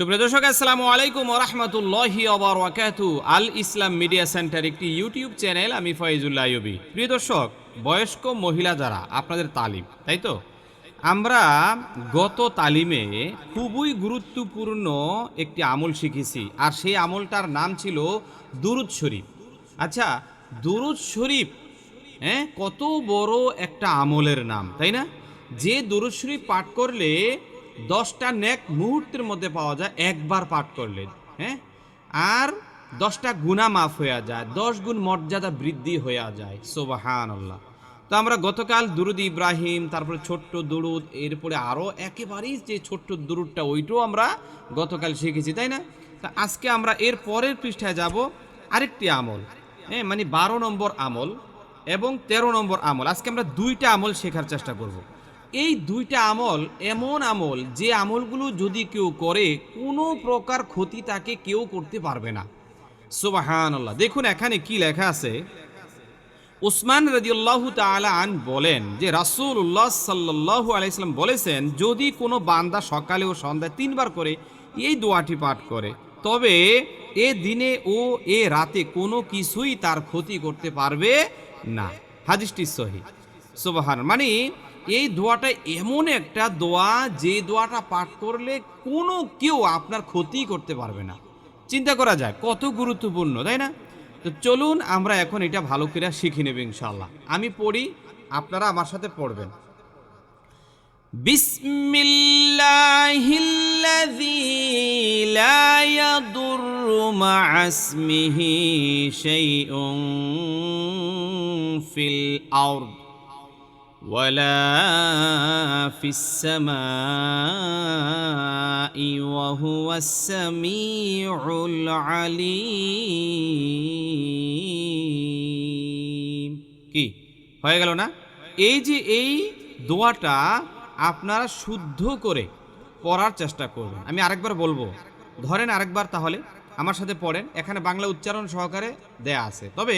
সুপ্রিয় দর্শক, আসসালামু আলাইকুম রহমতুল্লাহি ওবরাকাতু। আল ইসলাম মিডিয়া সেন্টার একটি ইউটিউব চ্যানেল, আমি ফয়েজুল্লাহ আইয়ুবী। প্রিয় দর্শক, বয়স্ক মহিলা যারা, আপনাদের তালিম, তাই তো? আমরা গত তালিমে খুবই গুরুত্বপূর্ণ একটি আমল শিখেছি, আর সেই আমলটার নাম ছিল দুরুদ শরীফ। আচ্ছা দুরুদ শরীফ হ্যাঁ কত বড় একটা আমলের নাম, তাই না? যে দুরুদ শরীফ পাঠ করলে দশটা নেক মুহূর্তের মধ্যে পাওয়া যায়, একবার পাঠ করলে হ্যাঁ? আর দশটা গুণা মাফ হয়ে যায়, দশ গুণ মর্যাদা বৃদ্ধি হয়ে যায় সোবাহান আল্লাহ তো আমরা গতকাল দুরুদ ইব্রাহিম, তারপরে ছোট্ট দুরুদ, এরপরে আরও একেবারেই যে ছোট্ট দুরুদটা, ওইটাও আমরা গতকাল শিখেছি, তাই না? তা আজকে আমরা এর পরের পৃষ্ঠায় যাব, আরেকটি আমল হ্যাঁ মানে বারো নম্বর আমল এবং ১৩ নম্বর আমল। আজকে আমরা দুইটা আমল শেখার চেষ্টা করব। এই দুইটা আমল এমন আমল যে আমলগুলো যদি কেউ করে, কোনো প্রকার ক্ষতি তাকে কেউ করতে পারবে না। সুবাহান আল্লাহ দেখুন, এখানে কি লেখা আছে? উসমান রাজিউল্লাহ তাআলা আন বলেন যে, রাসূলুল্লাহ সাল্লাল্লাহু আলাইহি সাল্লাম বলেছেন, যদি কোনো বান্দা সকালে ও সন্ধ্যায় তিনবার করে, এই দোয়াটি পাঠ করে, তবে এ দিনে ও এ রাতে কোনো কিছুই তার ক্ষতি করতে পারবে না। হাদিসটি সহি। সুবহান মানে এই দোয়াটা এমন একটা দোয়া যে দোয়াটা পাঠ করলে কোনো কেউ আপনার ক্ষতি করতে পারবে না চিন্তা করা যায় কত গুরুত্বপূর্ণ তাই না তো চলুন আমরা এখন এটা ভালো করে শিখে নেব ইনশাল্লাহ আমি পড়ি আপনারা আমার সাথে পড়বেন بسم الله الذي لا يضر مع اسمه شيء في الأرض ولا في السماء وهو السميع العليم কি হয়ে গেল না এই যে এই দোয়াটা আপনারা শুদ্ধ করে পড়ার চেষ্টা করবেন আমি আরেকবার বলবো ধরেন আরেকবার তাহলে আমার সাথে পড়েন এখানে বাংলা উচ্চারণ সহকারে দেয়া আছে তবে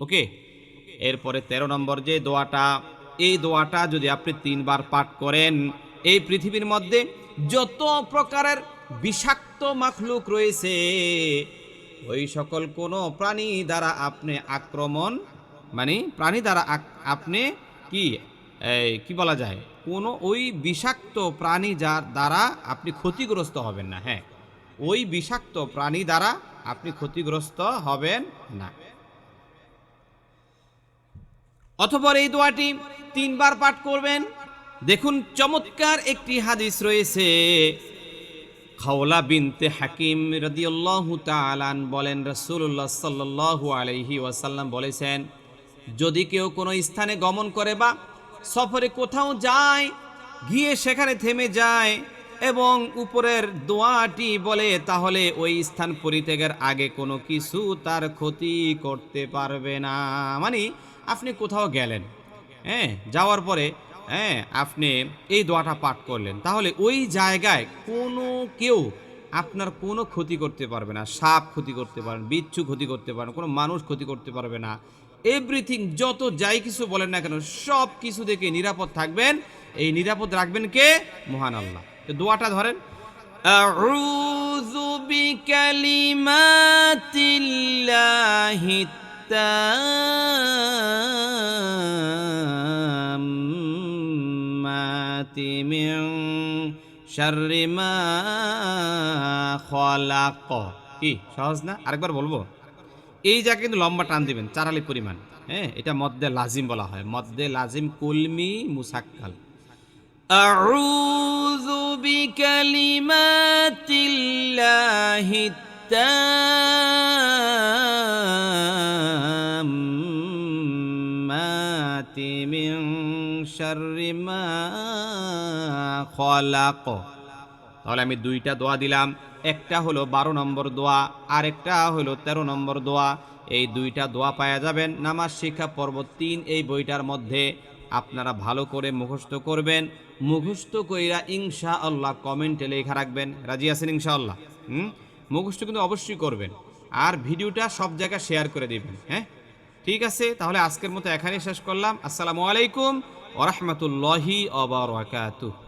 ওকে? এরপরে ১৩ নম্বর যে দোয়াটা, এই দোয়াটা যদি আপনি তিনবার পাঠ করেন, এই পৃথিবীর মধ্যে যত প্রকারের বিষাক্ত মাখলুক রয়েছে, ওই সকল কোনো প্রাণী দ্বারা আপনি আক্রমণ মানে প্রাণী দ্বারা আপনি কি কি বলা যায়? কোনো ওই বিষাক্ত প্রাণী যার দ্বারা আপনি ক্ষতিগ্রস্ত হবেন না হ্যাঁ। ওই বিষাক্ত প্রাণী দ্বারা আপনি ক্ষতিগ্রস্ত হবেন না। অথবা এই দোয়াটি তিনবার পাঠ করবেন। দেখুন, চমৎকার একটি হাদিস রয়েছে। খাওলা বিনতে হাকিম রাদিয়াল্লাহু তাআলান বলেন, রাসূলুল্লাহ সাল্লাল্লাহু আলাইহি ওয়াসাল্লাম বলেছেন, যদি কেউ কোনো স্থানে গমন করে বা সফরে কোথাও যায়, গিয়ে সেখানে থেমে যায় এবং উপরের দোয়াটি বলে, তাহলে ওই স্থান পরিত্যাগের আগে কোনো কিছু তার ক্ষতি করতে পারবে না। মানে আপনি কোথাও গেলেন হ্যাঁ যাওয়ার পরে হ্যাঁ আপনি এই দোয়াটা পাঠ করলেন। তাহলে ওই জায়গায় কোনো কেউ আপনার কোনো ক্ষতি করতে পারবে না। সাপ ক্ষতি করতে পারেন, বিচ্ছু ক্ষতি করতে পারেন, কোনো মানুষ ক্ষতি করতে পারবে না। এভরিথিং যত যাই কিছু বলেন না কেন, সব কিছু থেকে নিরাপদ থাকবেন। এই নিরাপদ রাখবেন কে? মহান আল্লাহ। দোয়াটা ধরেন, আউযু বিকালিমাতিল্লাহি তাম্মাতি মিন শাররি মা খলাক। কি, সহজ না? আরেকবার বলব? এই জায়গায় কিন্তু লম্বা টান দিবেন, চারালি পরিমাণ। হ্যাঁ এটা মদ্দে লাজিম বলা হয়। মদ্দে লাজিম কুলমি মুসাক্কাল। أعوذ بكلمات الله التامات من শাররি মা খলাক তাহলে আমি দুইটা দোয়া দিলাম একটা হলো বারো নম্বর দোয়া আর একটা হলো তেরো নম্বর দোয়া এই দুইটা দোয়া পাওয়া যাবেন নামাজ শিক্ষা পর্ব তিন এই বইটার মধ্যে আপনারা ভালো করে মুখস্থ করবেন। মুখস্থ কইরা ইনশা আল্লাহ কমেন্টে লেখা রাখবেন। রাজি আছেন ইনশাআল্লাহ? হুম? মুখস্থ কিন্তু অবশ্যই করবেন। আর ভিডিওটা সব জায়গায় শেয়ার করে দেবেন হ্যাঁ? ঠিক আছে? তাহলে আজকের মতো এখানেই শেষ করলাম। আসসালামু আলাইকুম ওরহমতুল্লাহি অবরাকাতুহ